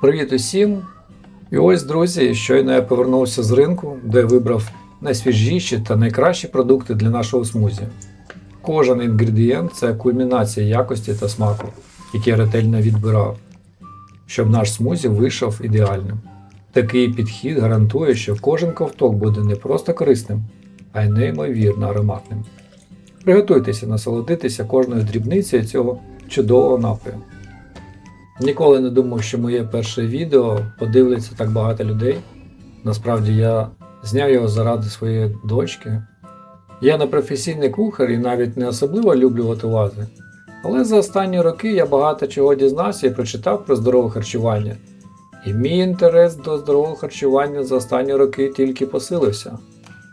Привіт усім! І ось, друзі, щойно я повернувся з ринку, де вибрав найсвіжіші та найкращі продукти для нашого смузі. Кожен інгредієнт це кульмінація якості та смаку, який я ретельно відбирав, щоб наш смузі вийшов ідеальним. Такий підхід гарантує, що кожен ковток буде не просто корисним, а й неймовірно ароматним. Приготуйтеся насолодитися кожною дрібницею цього чудового напою. Ніколи не думав, що моє перше відео подивиться так багато людей. Насправді я зняв його заради своєї дочки. Я не професійний кухар і навіть не особливо люблю готувати. Але за останні роки я багато чого дізнався і прочитав про здорове харчування. І мій інтерес до здорового харчування за останні роки тільки посилився.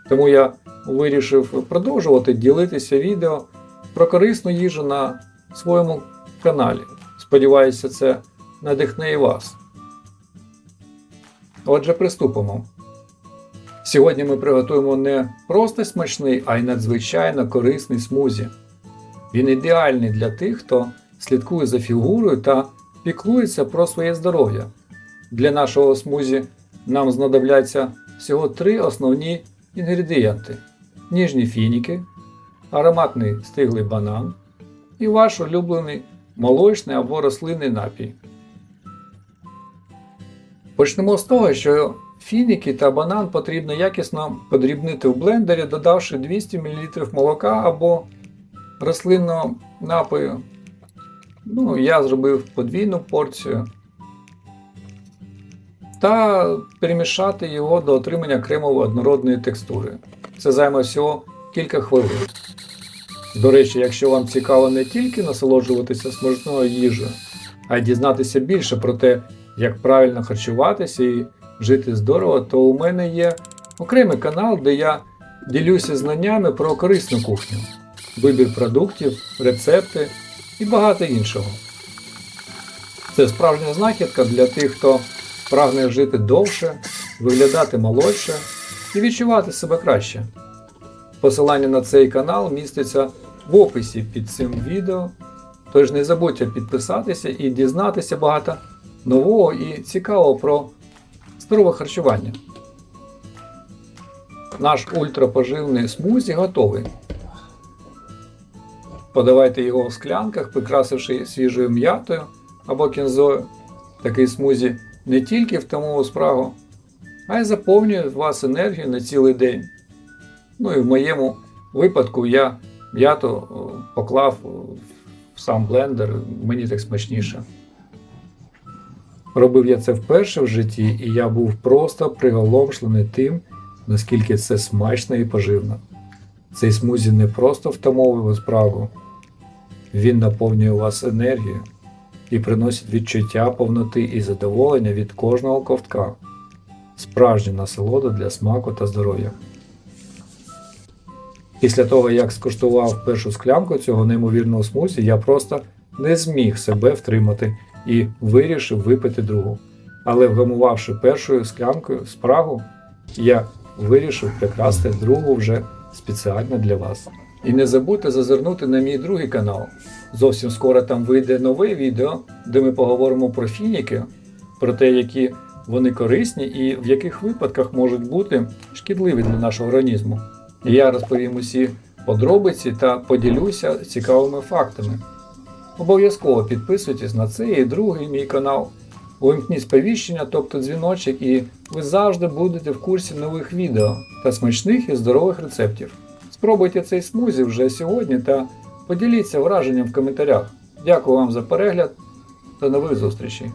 Тому я вирішив продовжувати ділитися відео про корисну їжу на своєму каналі. Сподіваюся, це надихне і вас. Отже, приступимо. Сьогодні ми приготуємо не просто смачний, а й надзвичайно корисний смузі. Він ідеальний для тих, хто слідкує за фігурою та піклується про своє здоров'я. Для нашого смузі нам знадобляться всього три основні інгредієнти: ніжні фініки, ароматний стиглий банан і ваш улюблений молочний або рослинний напій. Почнемо з того, що фініки та банан потрібно якісно подрібнити в блендері, додавши 200 мл молока або рослинного напою. Ну, я зробив подвійну порцію. Та перемішати його до отримання кремово однородної текстури. Це займе всього кілька хвилин. До речі, якщо вам цікаво не тільки насолоджуватися смачною їжею, а й дізнатися більше про те, як правильно харчуватися і жити здорово, то у мене є окремий канал, де я ділюся знаннями про корисну кухню, вибір продуктів, рецепти і багато іншого. Це справжня знахідка для тих, хто прагне жити довше, виглядати молодше і відчувати себе краще. Посилання на цей канал міститься в описі під цим відео. Тож не забудьте підписатися і дізнатися багато нового і цікавого про здорове харчування. Наш ультрапоживний смузі готовий. Подавайте його в склянках, прикрасивши свіжою м'ятою або кінзою. Такий смузі не тільки втамує спрагу, а й заповнює вас енергію на цілий день. Ну і в моєму випадку я м'яту о, поклав в сам блендер, мені так смачніше. Робив я це вперше в житті, і я був просто приголомшлений тим, наскільки це смачно і поживно. Цей смузі не просто втамовує спрагу, він наповнює вас енергією і приносить відчуття повноти і задоволення від кожного ковтка, справжня насолода для смаку та здоров'я. Після того, як скуштував першу склянку цього неймовірного смузі, я просто не зміг себе втримати і вирішив випити другу. Але вгамувавши першою склянкою спрагу, я вирішив прикрасти другу вже спеціально для вас. І не забудьте зазирнути на мій другий канал. Зовсім скоро там вийде нове відео, де ми поговоримо про фініки, про те, які вони корисні і в яких випадках можуть бути шкідливі для нашого організму. Я розповім усі подробиці та поділюся цікавими фактами. Обов'язково підписуйтесь на цей і другий мій канал. Увімкніть сповіщення, тобто дзвіночок, і ви завжди будете в курсі нових відео та смачних і здорових рецептів. Спробуйте цей смузі вже сьогодні та поділіться враженням в коментарях. Дякую вам за перегляд. До нових зустрічей!